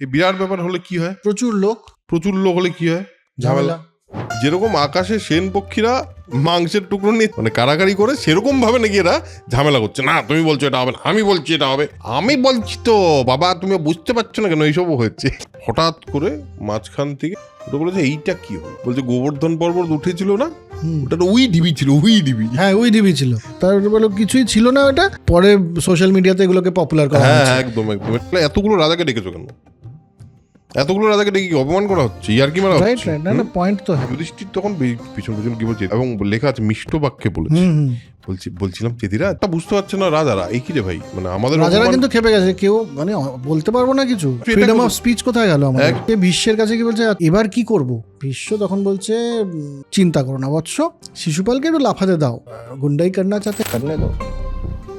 এই বিরাট ব্যাপার হলে কি হয়? প্রচুর লোক। প্রচুর লোক হলে কি হয়? ঝামেলা। যেরকম আকাশে সেন পক্ষীরা মাংসের টুকরো নিয়ে মানে কারাকারি করে সেরকম ভাবে নাকি এরা ঝামেলা করছে। না তুমি বলছো এটা হবে না আমি বলছি এটা হবে। আমি বলছি তো বাবা তুমি বুঝতে পারছ না কেন এইসবও হচ্ছে হঠাৎ করে মাঝখান থেকে ওটা বলেছে এইটা কি হলো? বলছে গোবর্ধন পর্বত উঠেছিল না? ওটা উই ডিবি ছিল উই ডিবি। হ্যাঁ ওই ডিবি ছিল। তার বলো কিছুই ছিল না ওটা। পরে সোশ্যাল মিডিয়াতে এগুলোকে পপুলার করা হ্যাঁ একদম একদম। তাহলে এতগুলো রাজাকে ডেকেছো কেন? এতগুলো রাজাকে ডেকে কি অপমান করা হচ্ছে? ইয়ার কি মারা রাইট রাইট না পয়েন্ট তো হ্যাঁ। যুধিষ্ঠির তখন পিছন পিছন কি বলছে? এবং লেখা আছে মিষ্ট বাক্যে বলেছে। বলছি বলছিলাম চেদিরা তা বুঝতে পারছে না রাজারা। এই কি রে ভাই? মানে আমাদের রাজারা কিন্তু খেপে গেছে। কেউ মানে বলতে পারব না কিছু। ফ্রিডম অফ কোথায়? স্পিচ কোথায় গেল আমাদের? এক- বিশ্বের কাছে কি বলছে এবার কি করব? বিশ্ব তখন বলছে চিন্তা করো না বৎস। শিশুপালকে একটু লাফাতে দাও। গুন্ডাই কান্না চাতে কান্না দাও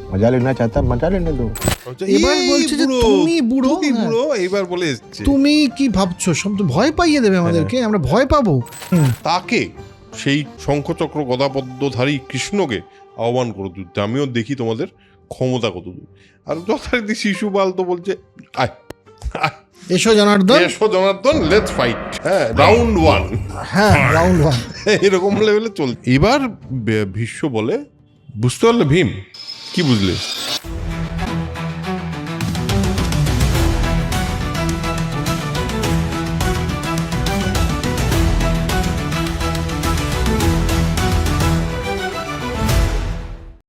মজা লেনা চাতা মজা না তো আচ্ছা, এবার বলছে যে তুমি বুড়ো তুমি হ্যাঁ। বুড়ো এবার বলে এসছে। তুমি কি ভাবছ? সব তো ভয় পাইয়ে দেবে হ্যাঁ। আমাদেরকে আমরা ভয় পাবো। তাকে সেই শঙ্খচক্র গদাপদ্মধারী কৃষ্ণকে আহ্বান করে দিতে আমিও দেখি তোমাদের ক্ষমতা কত আর যথারীতি শিশুপাল তো বলছে আয় আয়। এসো জনার্দন। এসো জনার্দন লেটস ফাইট হ্যাঁ রাউন্ড ওয়ান হ্যাঁ রাউন্ড হ্যাঁ, ওয়ান এরকম লেভেলে চল এবার ভীষ্ম বলে বুঝতে পারলে ভীম? কি বুঝলে